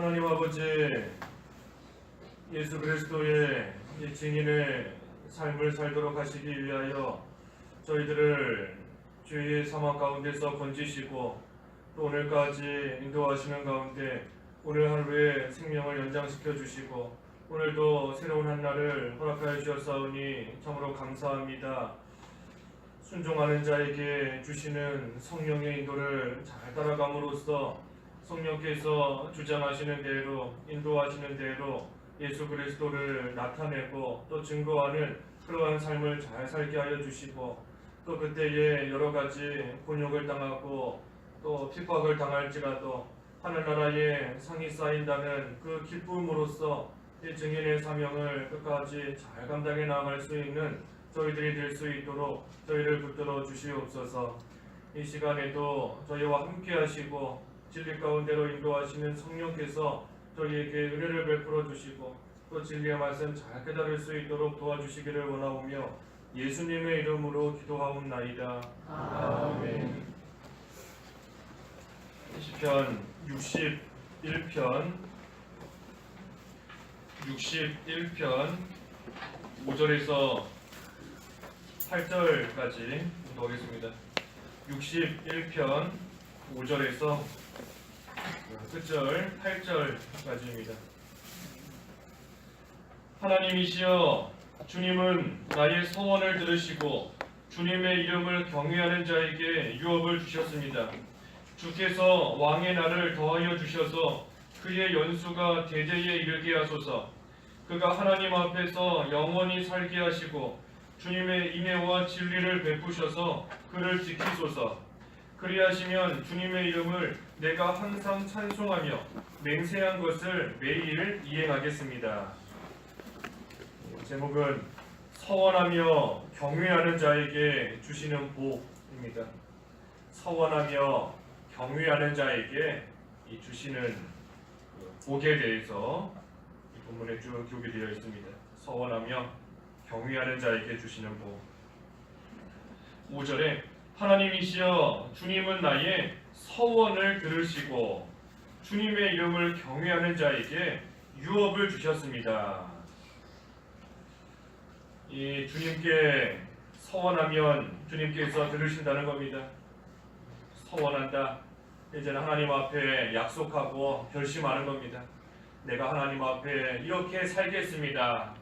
하나님 아버지 예수 그리스도의 이 증인의 삶을 살도록 하시기 위하여 저희들을 주의 사망 가운데서 건지시고 또 오늘까지 인도하시는 가운데 오늘 하루의 생명을 연장시켜 주시고 오늘도 새로운 한 날을 허락하여 주셨사오니 참으로 감사합니다. 순종하는 자에게 주시는 성령의 인도를 잘 따라감으로써 성령께서 주장하시는 대로 인도하시는 대로 예수 그리스도를 나타내고 또 증거하는 그러한 삶을 잘 살게 하여 주시고 또 그때에 여러 가지 곤욕을 당하고 또 핍박을 당할지라도 하늘나라에 상이 쌓인다는 그 기쁨으로써 이 증인의 사명을 끝까지 잘 감당해 나갈 수 있는 저희들이 될 수 있도록 저희를 붙들어 주시옵소서. 이 시간에도 저희와 함께 하시고 진리 가운데로 인도하시는 성령께서 저희에게 은혜를 베풀어 주시고 또 진리의 말씀 잘 깨달을 수 있도록 도와주시기를 원하오며 예수님의 이름으로 기도하옵나이다. 아멘. 시편 61편 61편 5절에서 8절까지 보겠습니다. 61편 5절에서 끝절 8절까지입니다. 하나님이시여 주님은 나의 소원을 들으시고 주님의 이름을 경외하는 자에게 유업을 주셨습니다. 주께서 왕의 날을 더하여 주셔서 그의 연수가 대대에 이르게 하소서. 그가 하나님 앞에서 영원히 살게 하시고 주님의 인애와 진리를 베푸셔서 그를 지키소서. 그리하시면 주님의 이름을 내가 항상 찬송하며 맹세한 것을 매일 이행하겠습니다. 제목은 서원하며 경외하는 자에게 주시는 복입니다. 서원하며 경외하는 자에게 이 주시는 그 복에 대해서 이 본문에 쭉 기록이 되어 있습니다. 서원하며 경외하는 자에게 주시는 복. 5절에 하나님이시여 주님은 나의 서원을 들으시고 주님의 이름을 경외하는 자에게 유업을 주셨습니다. 이 주님께 서원하면 주님께서 들으신다는 겁니다. 서원한다. 이제는 하나님 앞에 약속하고 결심하는 겁니다. 내가 하나님 앞에 이렇게 살겠습니다.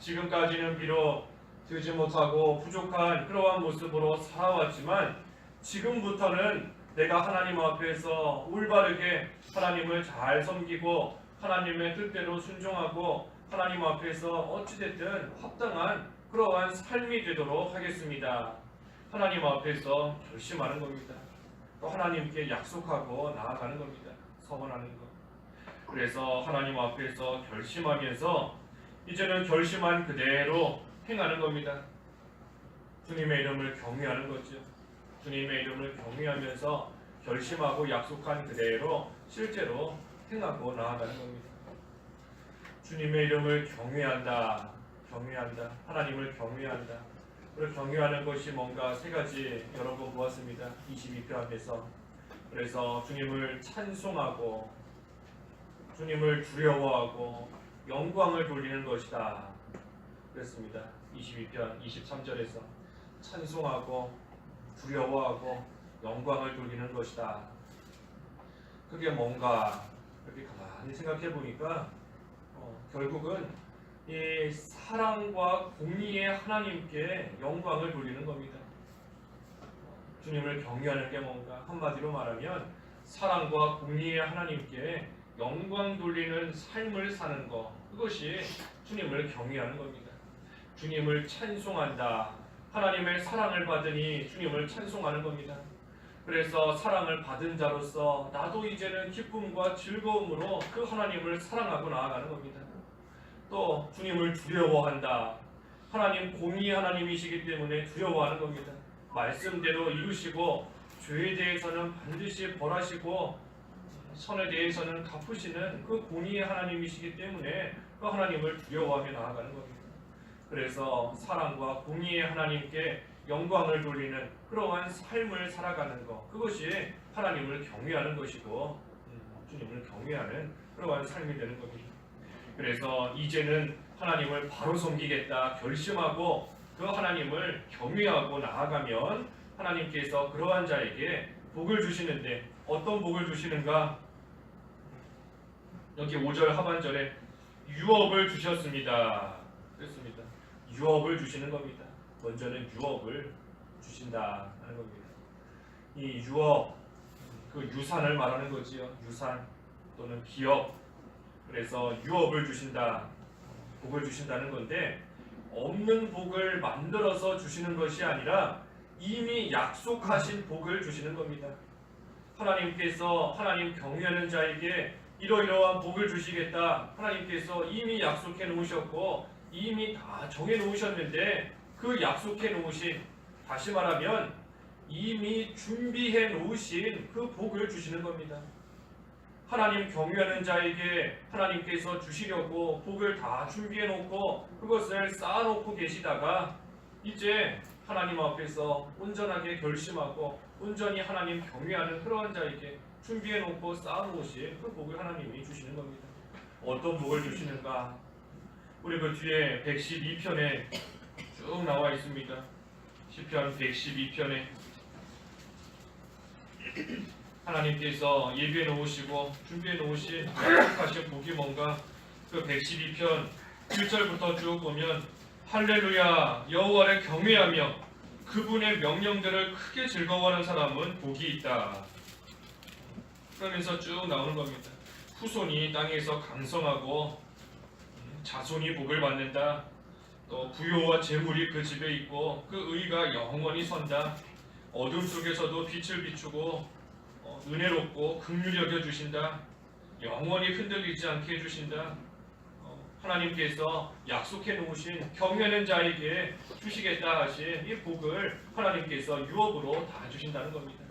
지금까지는 비록 되지 못하고 부족한 그러한 모습으로 살아왔지만 지금부터는 내가 하나님 앞에서 올바르게 하나님을 잘 섬기고 하나님의 뜻대로 순종하고 하나님 앞에서 어찌됐든 합당한 그러한 삶이 되도록 하겠습니다. 하나님 앞에서 결심하는 겁니다. 또 하나님께 약속하고 나아가는 겁니다. 서원하는 것. 그래서 하나님 앞에서 결심하면서 이제는 결심한 그대로 행하는 겁니다. 주님의 이름을 경외하는 거죠. 주님의 이름을 경외하면서 결심하고 약속한 그대로 실제로 행하고 나아가는 겁니다. 주님의 이름을 경외한다. 경외한다. 하나님을 경외한다. 그리고 경외하는 것이 뭔가 세 가지 여러 번 보았습니다. 22편에서. 그래서 주님을 찬송하고 주님을 두려워하고 영광을 돌리는 것이다. 그랬습니다. 22편 23절에서 찬송하고 두려워하고 영광을 돌리는 것이다. 그게 뭔가 이렇게 가만히 생각해 보니까 어, 결국은 이 사랑과 공의의 하나님께 영광을 돌리는 겁니다. 주님을 경외하는 게 뭔가 한마디로 말하면 사랑과 공의의 하나님께 영광 돌리는 삶을 사는 것 그것이 주님을 경외하는 겁니다. 주님을 찬송한다. 하나님의 사랑을 받으니 주님을 찬송하는 겁니다. 그래서 사랑을 받은 자로서 나도 이제는 기쁨과 즐거움으로 그 하나님을 사랑하고 나아가는 겁니다. 또 주님을 두려워한다. 하나님 공의 하나님이시기 때문에 두려워하는 겁니다. 말씀대로 이루시고 죄에 대해서는 반드시 벌하시고 선에 대해서는 갚으시는 그 공의의 하나님이시기 때문에 그 하나님을 두려워하며 나아가는 겁니다. 그래서 사랑과 공의의 하나님께 영광을 돌리는 그러한 삶을 살아가는 것 그것이 하나님을 경외하는 것이고 음, 주님을 경외하는 그러한 삶이 되는 겁니다. 그래서 이제는 하나님을 바로 섬기겠다 결심하고 그 하나님을 경외하고 나아가면 하나님께서 그러한 자에게 복을 주시는데 어떤 복을 주시는가? 여기 5절 하반절에 유업을 주셨습니다. 유업을 주시는 겁니다. 먼저는 유업을 주신다 하는 겁니다. 이 유업 그 유산을 말하는 거지요. 유산 또는 기업. 그래서 유업을 주신다. 복을 주신다는 건데 없는 복을 만들어서 주시는 것이 아니라 이미 약속하신 복을 주시는 겁니다. 하나님께서 하나님 경외하는 자에게 이러이러한 복을 주시겠다. 하나님께서 이미 약속해 놓으셨고 이미 다 정해 놓으셨는데 그 약속해 놓으신 다시 말하면 이미 준비해 놓으신 그 복을 주시는 겁니다. 하나님 경외하는 자에게 하나님께서 주시려고 복을 다 준비해 놓고 그것을 쌓아 놓고 계시다가 이제 하나님 앞에서 온전하게 결심하고 온전히 하나님 경외하는 그러한 자에게 준비해 놓고 쌓아 놓으신 그 복을 하나님이 주시는 겁니다. 어떤 복을 주시는가? 우리 그 뒤에 112편에 쭉 나와 있습니다. 시편 112편에 하나님께서 예비해 놓으시고 준비해 놓으신 약속하신 복이 뭔가 그 112편 1절부터 쭉 보면 할렐루야 여호와를 경외하며 그분의 명령들을 크게 즐거워하는 사람은 복이 있다. 그러면서 쭉 나오는 겁니다. 후손이 땅에서 강성하고 음, 자손이 복을 받는다. 또 부요와 재물이 그 집에 있고 그 의가 영원히 선다. 어둠 속에서도 빛을 비추고 어, 은혜롭고 긍휼히 여겨 주신다. 영원히 흔들리지 않게 해 주신다. 어, 하나님께서 약속해 놓으신 경외하는 자에게 주시겠다 하신 이 복을 하나님께서 유업으로 다 주신다는 겁니다.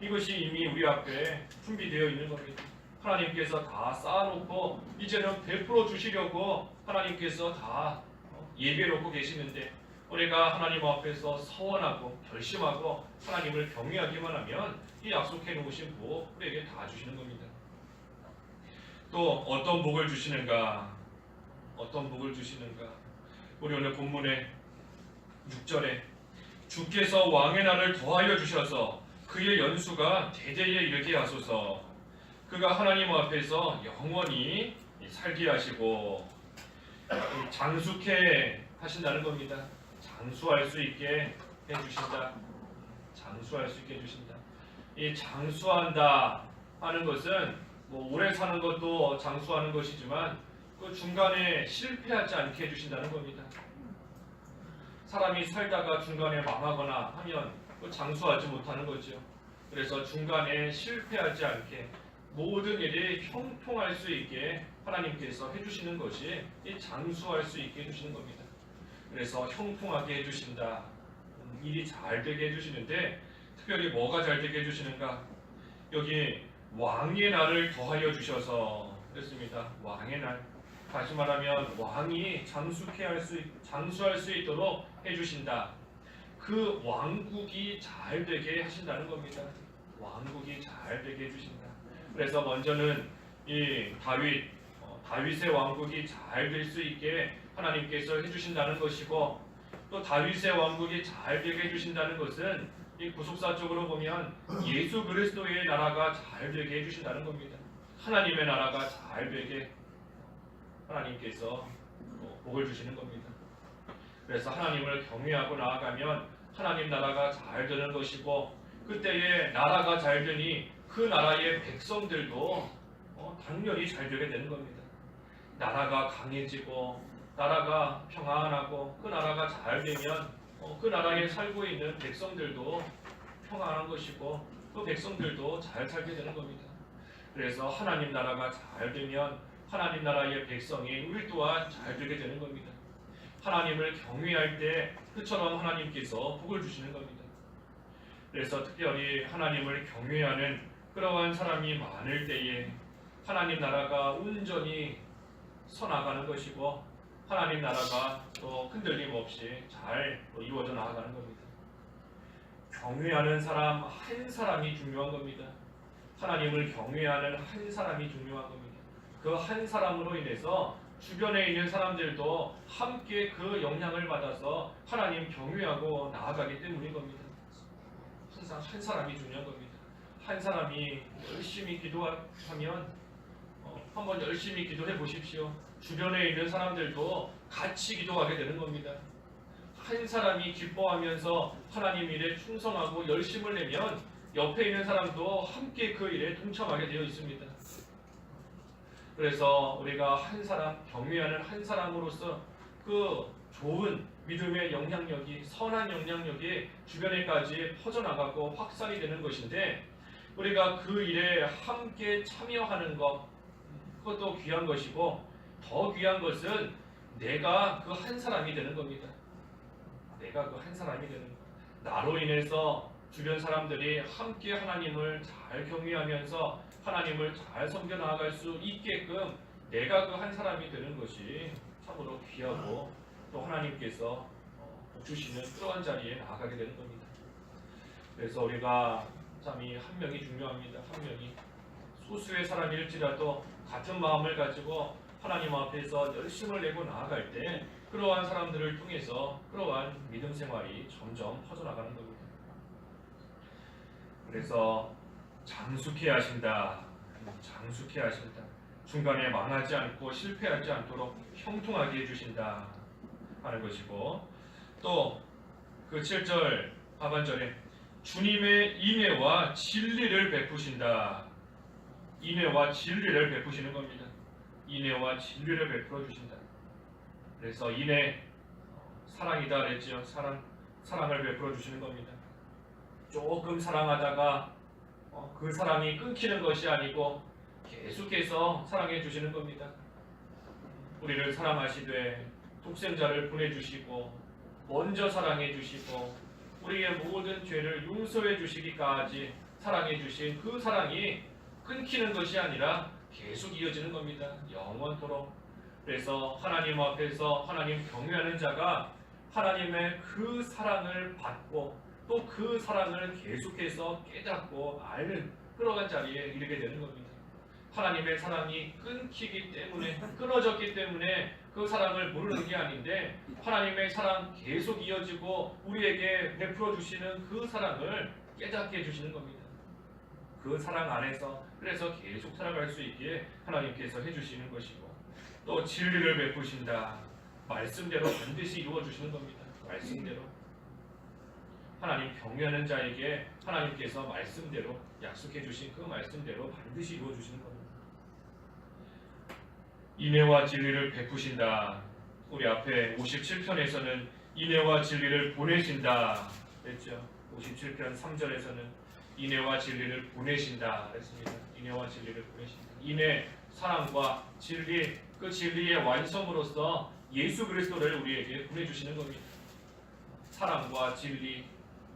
이것이 이미 우리 앞에 준비되어 있는 겁니다. 하나님께서 다 쌓아놓고 이제는 베풀어 주시려고 하나님께서 다 어, 예비해 놓고 계시는데 우리가 하나님 앞에서 서원하고 결심하고 하나님을 경외하기만 하면 이 약속해 놓으신 복 우리에게 다 주시는 겁니다. 또 어떤 복을 주시는가? 어떤 복을 주시는가? 우리 오늘 본문의 6절에 주께서 왕의 날을 더하여 주셔서 그의 연수가 대대에 이르게 하소서. 그가 하나님 앞에서 영원히 살게 하시고 장수케 하신다는 겁니다. 장수할 수 있게 해주신다. 장수할 수 있게 해주신다. 이 장수한다 하는 것은 뭐 오래 사는 것도 장수하는 것이지만 그 중간에 실패하지 않게 해주신다는 겁니다. 사람이 살다가 중간에 망하거나 하면 그 장수하지 못하는 거죠. 그래서 중간에 실패하지 않게 모든 일이 형통할 수 있게 하나님께서 해주시는 것이 이 장수할 수 있게 해주시는 겁니다. 그래서 형통하게 해주신다. 음, 일이 잘 되게 해주시는데 특별히 뭐가 잘 되게 해주시는가? 여기 왕의 날을 더하여 주셔서 그랬습니다. 왕의 날. 다시 말하면 왕이 장수케 할 수, 장수할 수 있도록 해주신다. 그 왕국이 잘 되게 하신다는 겁니다. 왕국이 잘 되게 해주신다. 그래서 먼저는 이 다윗, 어, 다윗의 왕국이 잘 될 수 있게 하나님께서 해주신다는 것이고 또 다윗의 왕국이 잘 되게 해주신다는 것은 이 구속사적으로 보면 예수 그리스도의 나라가 잘 되게 해주신다는 겁니다. 하나님의 나라가 잘 되게 하나님께서 어, 복을 주시는 겁니다. 그래서 하나님을 경외하고 나아가면 하나님 나라가 잘 되는 것이고 그때에 나라가 잘 되니 그 나라의 백성들도 어, 당연히 잘 되게 되는 겁니다. 나라가 강해지고 나라가 평안하고 그 나라가 잘 되면 어, 그 나라에 살고 있는 백성들도 평안한 것이고 그 백성들도 잘 살게 되는 겁니다. 그래서 하나님 나라가 잘 되면 하나님 나라의 백성이 우리 또한 잘 되게 되는 겁니다. 하나님을 경외할 때 그처럼 하나님께서 복을 주시는 겁니다. 그래서 특별히 하나님을 경외하는 그러한 사람이 많을 때에 하나님 나라가 온전히 서나가는 것이고 하나님 나라가 또 흔들림 없이 잘 이루어져 나아가는 겁니다. 경외하는 사람 한 사람이 중요한 겁니다. 하나님을 경외하는 한 사람이 중요한 겁니다. 그 한 사람으로 인해서 주변에 있는 사람들도 함께 그 영향을 받아서 하나님 경외하고 나아가기 때문인 겁니다. 항상 한 사람이 중요한 겁니다. 한 사람이 열심히 기도하면 어, 한번 열심히 기도해 보십시오. 주변에 있는 사람들도 같이 기도하게 되는 겁니다. 한 사람이 기뻐하면서 하나님 일에 충성하고 열심을 내면 옆에 있는 사람도 함께 그 일에 동참하게 되어 있습니다. 그래서 우리가 한 사람 경외하는 한 사람으로서 그 좋은 믿음의 영향력이 선한 영향력이 주변에까지 퍼져나가고 확산이 되는 것인데 우리가 그 일에 함께 참여하는 것 그것도 귀한 것이고 더 귀한 것은 내가 그 한 사람이 되는 겁니다. 내가 그 한 사람이 되는 것. 나로 인해서 주변 사람들이 함께 하나님을 잘 경외하면서 하나님을 잘 섬겨 나아갈 수 있게끔 내가 그 한 사람이 되는 것이 참으로 귀하고 또 하나님께서 어, 복 주시는 그러한 자리에 나아가게 되는 겁니다. 그래서 우리가 참 이 한 명이 중요합니다. 한 명이 소수의 사람일지라도 같은 마음을 가지고 하나님 앞에서 열심을 내고 나아갈 때 그러한 사람들을 통해서 그러한 믿음 생활이 점점 퍼져나가는 겁니다. 그래서 장숙해 하신다. 장숙해 하신다. 중간에 망하지 않고 실패하지 않도록 형통하게 해주신다 하는 것이고 또 그 7절 하반절에 주님의 인애와 진리를 베푸신다. 인애와 진리를 베푸시는 겁니다. 인애와 진리를 베풀어 주신다. 그래서 인애 어, 사랑이다 그랬지요. 사랑 사랑을 베풀어 주시는 겁니다. 조금 사랑하다가 어, 그 사랑이 끊기는 것이 아니고 계속해서 사랑해 주시는 겁니다. 우리를 사랑하시되 독생자를 보내주시고 먼저 사랑해 주시고 우리의 모든 죄를 용서해 주시기까지 사랑해 주신 그 사랑이 끊기는 것이 아니라 계속 이어지는 겁니다. 영원토록. 그래서 하나님 앞에서 하나님 경외하는 자가 하나님의 그 사랑을 받고 또 그 사랑을 계속해서 깨닫고 아는 그러한 자리에 이르게 되는 겁니다. 하나님의 사랑이 끊기기 때문에 끊어졌기 때문에 그 사랑을 모르는 게 아닌데 하나님의 사랑 계속 이어지고 우리에게 베풀어 주시는 그 사랑을 깨닫게 해 주시는 겁니다. 그 사랑 안에서 그래서 계속 살아갈 수 있게 하나님께서 해주시는 것이고 또 진리를 베푸신다 말씀대로 반드시 이루어 주시는 겁니다. 말씀대로 하나님 경외하는 자에게 하나님께서 말씀대로 약속해 주신 그 말씀대로 반드시 이루어 주시는 겁니다. 인애와 진리를 베푸신다. 우리 앞에 57편에서는 인애와 진리를 보내신다 했죠. 57편 3절에서는 인애와 진리를 보내신다 했습니다. 인애와 진리를 보내신다. 인애 사랑과 진리 그 진리의 완성으로서 예수 그리스도를 우리에게 보내주시는 겁니다. 사랑과 진리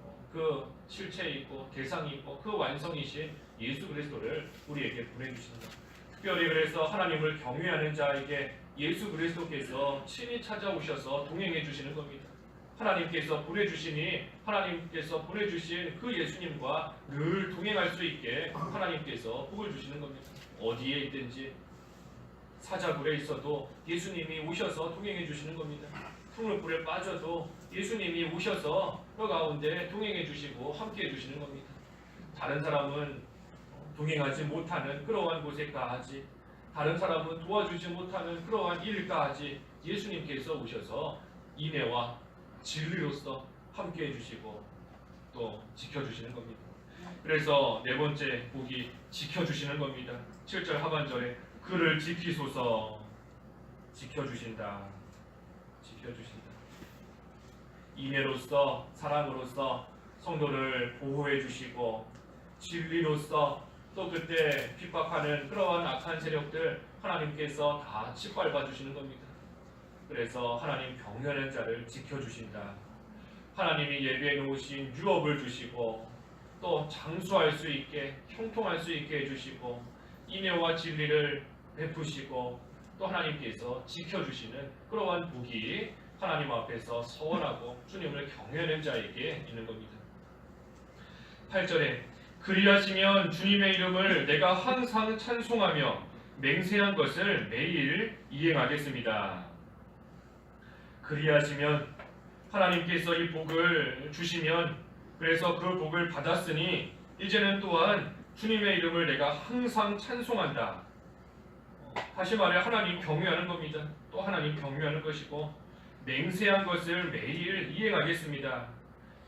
어, 그 실체 있고 대상이 있고 그 완성이신 예수 그리스도를 우리에게 보내주시는 겁니다. 특별히 그래서 하나님을 경외하는 자에게 예수 그리스도께서 친히 찾아오셔서 동행해 주시는 겁니다. 하나님께서 보내주시니 하나님께서 보내주신 그 예수님과 늘 동행할 수 있게 하나님께서 복을 주시는 겁니다. 어디에 있든지 사자굴에 있어도 예수님이 오셔서 동행해 주시는 겁니다. 풍물불에 빠져도 예수님이 오셔서 그 가운데 동행해 주시고 함께 해 주시는 겁니다. 다른 사람은 동행하지 못하는 그러한 곳에까지 다른 사람은 도와주지 못하는 그러한 일까지 예수님께서 오셔서 인애와 진리로서 함께 해주시고 또 지켜주시는 겁니다. 그래서 네 번째 복이 지켜주시는 겁니다. 7절 하반절에 그를 지키소서 지켜주신다. 지켜주신다. 인애로서 사랑으로서 성도를 보호해 주시고 진리로서 또 그때 핍박하는 그러한 악한 세력들 하나님께서 다 짓밟아 주시는 겁니다. 그래서 하나님 경멸한 자를 지켜주신다. 하나님이 예비해 놓으신 유업을 주시고 또 장수할 수 있게 형통할 수 있게 해주시고 인애와 진리를 베푸시고 또 하나님께서 지켜주시는 그러한 복이 하나님 앞에서 서원하고 주님을 경외하는 자에게 있는 겁니다. 8절에 그리하시면 주님의 이름을 내가 항상 찬송하며 맹세한 것을 매일 이행하겠습니다. 그리하시면 하나님께서 이 복을 주시면 그래서 그 복을 받았으니 이제는 또한 주님의 이름을 내가 항상 찬송한다. 다시 말해 하나님 경외하는 겁니다. 또 하나님 경외하는 것이고 맹세한 것을 매일 이행하겠습니다.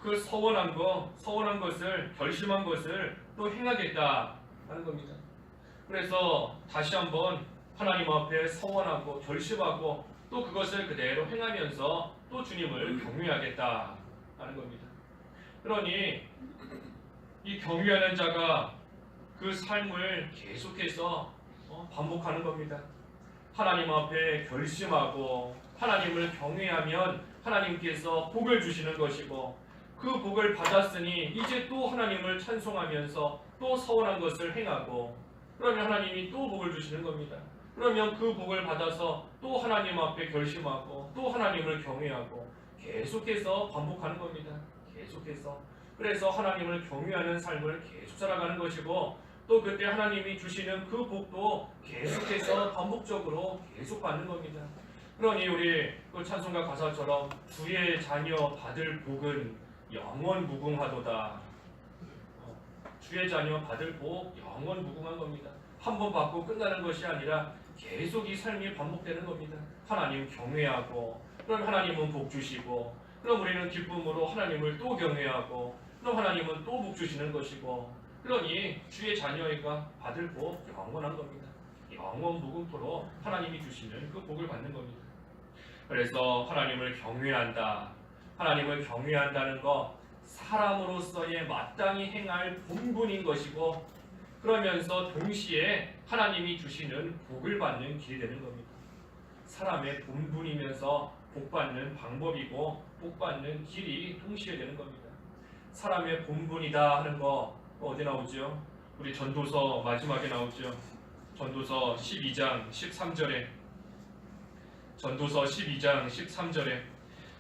그 서원한 거, 서원한 것을 결심한 것을 또 행하겠다 하는 겁니다. 그래서 다시 한번 하나님 앞에 서원하고 결심하고 또 그것을 그대로 행하면서 또 주님을 경외하겠다 하는 겁니다. 그러니 이 경외하는 자가 그 삶을 계속해서 어, 반복하는 겁니다. 하나님 앞에 결심하고 하나님을 경외하면 하나님께서 복을 주시는 것이고 그 복을 받았으니 이제 또 하나님을 찬송하면서 또 서원한 것을 행하고 그러면 하나님이 또 복을 주시는 겁니다. 그러면 그 복을 받아서 또 하나님 앞에 결심하고 또 하나님을 경외하고 계속해서 반복하는 겁니다. 계속해서 그래서 하나님을 경외하는 삶을 계속 살아가는 것이고 또 그때 하나님이 주시는 그 복도 계속해서 반복적으로 계속 받는 겁니다. 그러니 우리 그 찬송가 가사처럼 주의 자녀 받을 복은 영원 무궁하도다. 어, 주의 자녀 받을 복 영원 무궁한 겁니다. 한 번 받고 끝나는 것이 아니라 계속 이 삶이 반복되는 겁니다. 하나님 경외하고 그럼 하나님은 복 주시고 그럼 우리는 기쁨으로 하나님을 또 경외하고 그럼 하나님은 또 복 주시는 것이고 그러니 주의 자녀가 받을 복 영원한 겁니다. 영원 무궁토로 하나님이 주시는 그 복을 받는 겁니다. 그래서 하나님을 경외한다. 하나님을 경외한다는 거 사람으로서의 마땅히 행할 본분인 것이고 그러면서 동시에 하나님이 주시는 복을 받는 길이 되는 겁니다. 사람의 본분이면서 복 받는 방법이고 복 받는 길이 동시에 되는 겁니다. 사람의 본분이다 하는 거 어디 나오죠? 우리 전도서 마지막에 나오죠. 전도서 12장 13절에 전도서 12장 13절에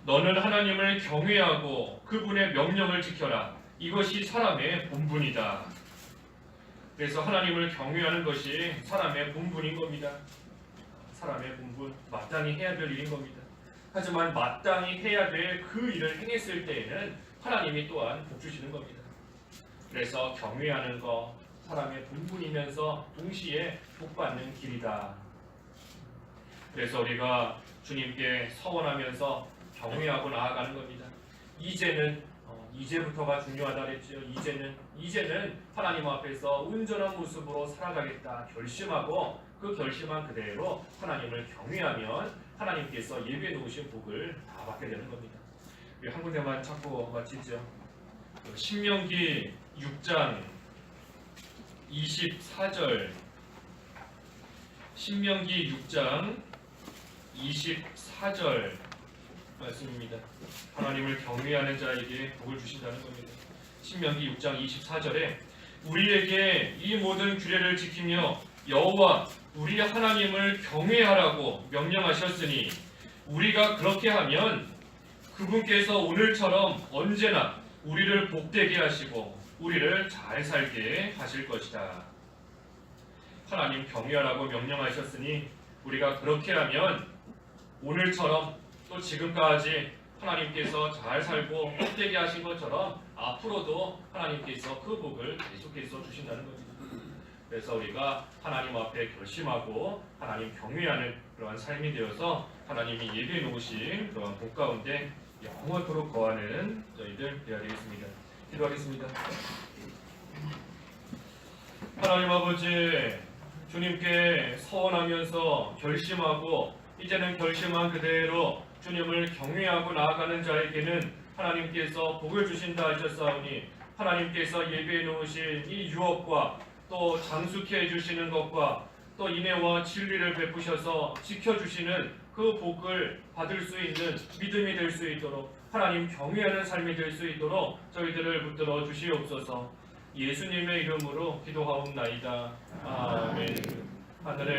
너는 하나님을 경외하고 그분의 명령을 지켜라. 이것이 사람의 본분이다. 그래서 하나님을 경외하는 것이 사람의 본분인 겁니다. 사람의 본분, 마땅히 해야 될 일인 겁니다. 하지만 마땅히 해야 될 그 일을 행했을 때에는 하나님이 또한 복 주시는 겁니다. 그래서 경외하는 것, 사람의 본분이면서 동시에 복받는 길이다. 그래서 우리가 주님께 서원하면서 경외하고 나아가는 겁니다. 이제는 어, 이제부터가 중요하다 그랬죠. 이제는 이제는 하나님 앞에서 온전한 모습으로 살아가겠다 결심하고 그 결심한 그대로 하나님을 경외하면 하나님께서 예비해 놓으신 복을 다 받게 되는 겁니다. 우리 한 군데만 찾고 마치죠. 그 신명기 6장 24절 신명기 6장 24절 말씀입니다. 하나님을 경외하는 자에게 복을 주신다는 겁니다. 신명기 6장 24절에 우리에게 이 모든 규례를 지키며 여호와 우리 하나님을 경외하라고 명령하셨으니 우리가 그렇게 하면 그분께서 오늘처럼 언제나 우리를 복되게 하시고 우리를 잘 살게 하실 것이다. 하나님 경외하라고 명령하셨으니 우리가 그렇게 하면 오늘처럼 또 지금까지 하나님께서 잘 살고 복되게 하신 것처럼 앞으로도 하나님께서 그 복을 계속해서 주신다는 겁니다. 그래서 우리가 하나님 앞에 결심하고 하나님 경외하는 그러한 삶이 되어서 하나님이 예비해 놓으신 그러한 복 가운데 영원토록 거하는 저희들 되어야 되겠습니다. 기도하겠습니다. 하나님 아버지 주님께 서원하면서 결심하고 이제는 결심한 그대로 주님을 경외하고 나아가는 자에게는 하나님께서 복을 주신다 하셨사오니 하나님께서 예비해 놓으신 이 유업과 또 장수케 해주시는 것과 또 인애와 진리를 베푸셔서 지켜주시는 그 복을 받을 수 있는 믿음이 될 수 있도록 하나님 경외하는 삶이 될 수 있도록 저희들을 붙들어 주시옵소서 예수님의 이름으로 기도하옵나이다. 아멘. 하늘에